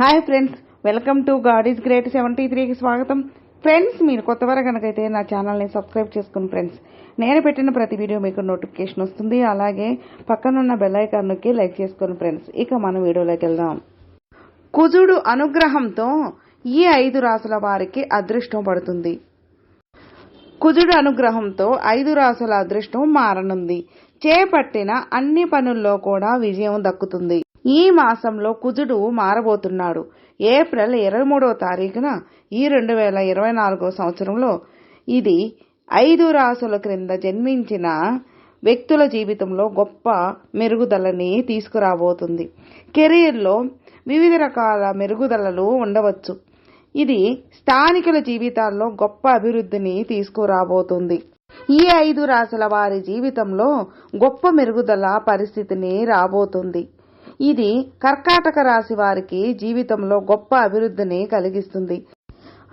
Hi friends welcome to God is great seventy త్రీకి స్వాగతం. Friends మీరు కొత్తవారు కనుకైతే నా ఛానల్ని సబ్స్క్రైబ్ చేసుకుని ఫ్రెండ్స్ నేను పెట్టిన ప్రతి వీడియో మీకు నోటిఫికేషన్ వస్తుంది. అలాగే పక్కనున్న బెల్ ఐకాన్ నొక్కి లైక్ చేసుకుని ఫ్రెండ్స్ ఇక మనం వీడియోలోకి వెళ్దాం. కుజుడు అనుగ్రహంతో ఈ ఐదు రాసుల వారికి అదృష్టం పడుతుంది. కుజుడు అనుగ్రహంతో ఐదు రాసుల అదృష్టం మారనుంది. చేపట్టిన అన్ని పనుల్లో కూడా విజయం దక్కుతుంది. ఈ మాసంలో కుజుడు మారబోతున్నాడు. ఏప్రిల్ ఇరవై మూడవ తారీఖున ఈ రెండు వేల ఇరవై నాలుగో సంవత్సరంలో ఇది ఐదు రాసుల క్రింద జన్మించిన వ్యక్తుల జీవితంలో గొప్ప మెరుగుదలని తీసుకురాబోతుంది. కెరీర్లో వివిధ రకాల మెరుగుదలలు ఉండవచ్చు. ఇది స్థానికుల జీవితాల్లో గొప్ప అభివృద్ధిని తీసుకురాబోతుంది. ఈ ఐదు రాశుల వారి జీవితంలో గొప్ప మెరుగుదల పరిస్థితిని రాబోతుంది. ఇది కర్కాటక రాశి వారికి జీవితంలో గొప్ప అభివృద్ధిని కలిగిస్తుంది.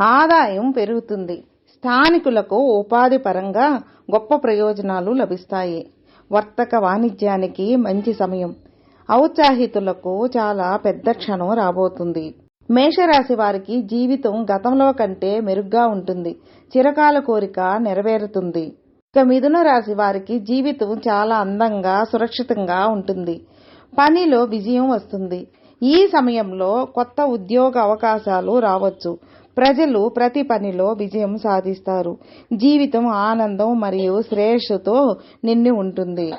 ఆదాయం పెరుగుతుంది. స్థానికులకు ఉపాధి పరంగా గొప్ప ప్రయోజనాలు లభిస్తాయి. వర్తక వాణిజ్యానికి మంచి సమయం. ఔత్సాహితులకు చాలా పెద్ద క్షణం రాబోతుంది. మేషరాశి వారికి జీవితం గతంలో కంటే మెరుగ్గా ఉంటుంది. చిరకాల కోరిక నెరవేరుతుంది. ఇక మిథున రాశి వారికి జీవితం చాలా అందంగా సురక్షితంగా ఉంటుంది. పనిలో విజయం వస్తుంది. ఈ సమయంలో కొత్త ఉద్యోగ అవకాశాలు రావచ్చు. ప్రజలు ప్రతి పనిలో విజయం సాధిస్తారు. జీవితం ఆనందం మరియు శ్రేయస్సుతో నిండి ఉంటుంది.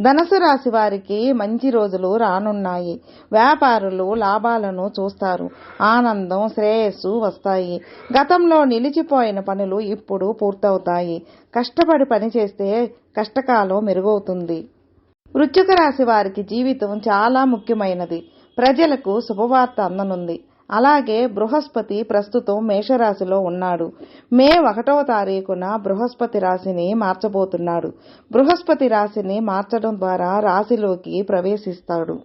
ధనసు రాశి వారికి మంచి రోజులు రానున్నాయి. వ్యాపారులు లాభాలను చూస్తారు. ఆనందం శ్రేయస్సు వస్తాయి. గతంలో నిలిచిపోయిన పనులు ఇప్పుడు పూర్తవుతాయి. కష్టపడి పనిచేస్తే కష్టకాలం మెరుగవుతుంది. వృశ్చిక రాశి వారికి జీవితం చాలా ముఖ్యమైనది. ప్రజలకు శుభవార్త అందనుంది. అలాగే బృహస్పతి ప్రస్తుతం మేషరాశిలో ఉన్నాడు. మే ఒకటవ తారీఖున బృహస్పతి రాశిని మార్చబోతున్నాడు. బృహస్పతి రాశిని మార్చడం ద్వారా రాశిలోకి ప్రవేశిస్తాడు.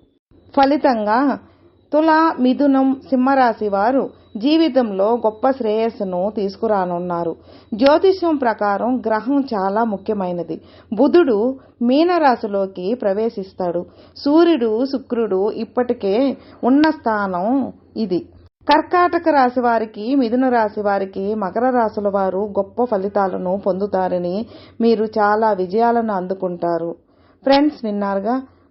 ఫలితంగా తుల మిథునం సింహరాశి వారు జీవితంలో గొప్ప శ్రేయస్సును తీసుకురానున్నారు. జ్యోతిష్యం ప్రకారం గ్రహం చాలా ముఖ్యమైనది. బుధుడు మీనరాశిలోకి ప్రవేశిస్తాడు. సూర్యుడు శుక్రుడు ఇప్పటికే ఉన్న స్థానం ఇది. కర్కాటక రాశి వారికి మిథున రాశి వారికి మకర రాశుల వారు గొప్ప ఫలితాలను పొందుతారని మీరు చాలా విజయాలను అందుకుంటారు. ఫ్రెండ్స్ విన్నారుగా?